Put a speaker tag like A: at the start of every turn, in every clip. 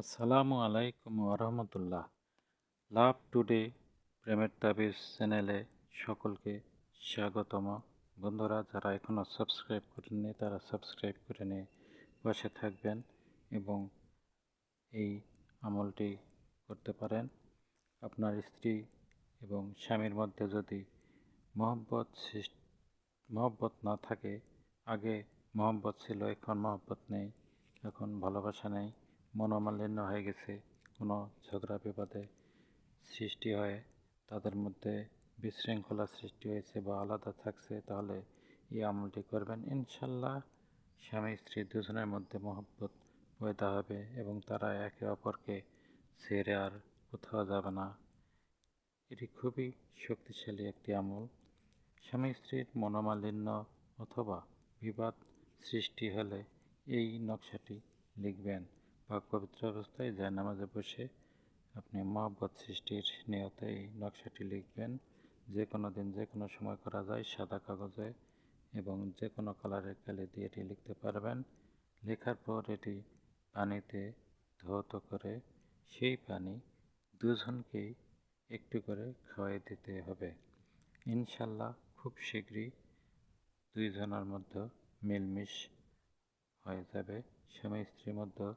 A: আসসালামু আলাইকুম ওরহমতুল্লাহ লাভ টুডে প্রেমের তাবিজ চ্যানেলে সকলকে স্বাগতম। বন্ধুরা, যারা এখনও সাবস্ক্রাইব করেননি, তারা সাবস্ক্রাইব করে নিয়ে বসে থাকবেন এবং এই আমলটি করতে পারেন। আপনার স্ত্রী এবং স্বামীর মধ্যে যদি মহব্বত মহব্বত না থাকে, আগে মহব্বত ছিল, এখন মহব্বত নেই, এখন ভালোবাসা নেই। মনোমালিন্য হয়ে গেছে, কোনো ঝগড়া বিবাদে সৃষ্টি হয় তাদের মধ্যে বিশৃঙ্খলা সৃষ্টি হয়েছে বা আলাদা থাকছে, তাহলে এই আমলটি করবেন। ইনশাল্লাহ স্বামী স্ত্রী দুজনের মধ্যে মহব্বত পয়দা হবে এবং তারা একে অপরকে ছেড়ে আর কোথাও যাবে না। এটি খুবই শক্তিশালী একটি আমল। স্বামী স্ত্রীর মনোমালিন্য অথবা বিবাদ সৃষ্টি হলে এই নকশাটি লিখবেন। বা পবিত্র অবস্থায় যায় নামাজে বসে আপনি মহব্বত সৃষ্টির নিয়তে এই নকশাটি লিখবেন। যে কোনো দিন যে কোনো সময় করা যায় সাদা কাগজে এবং যে কোনো কালারের কালি দিয়ে এটি লিখতে পারবেন। লেখার পর এটি পানিতে ধৌত করে সেই পানি দুজনকেই একটু করে খাওয়াই দিতে হবে। ইনশাল্লাহ খুব শীঘ্রই দুইজনের মধ্যে মিলমিশ হয়ে যাবে। স্বামী স্ত্রীর মধ্যে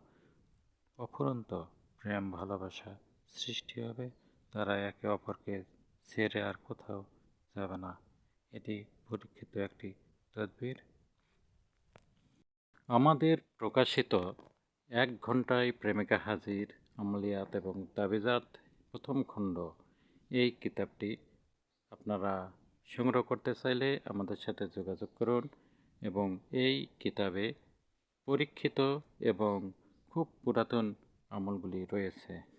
A: অফুরন্ত প্রেম, ভালোবাসা সৃষ্টি হবে। তারা একে অপরকে ছেড়ে আর কোথাও যাবে না। এটি পরীক্ষিত একটি তদবির। আমাদের প্রকাশিত এক ঘন্টায় প্রেমিকা হাজির, আমলিয়াত এবং তাবিজাত, প্রথম খণ্ড। এই কিতাবটি আপনারা সংগ্রহ করতে চাইলে আমাদের সাথে যোগাযোগ করুন এবং এই কিতাবে পরীক্ষিত এবং খুব পুরাতন আমলগুলি রয়েছে।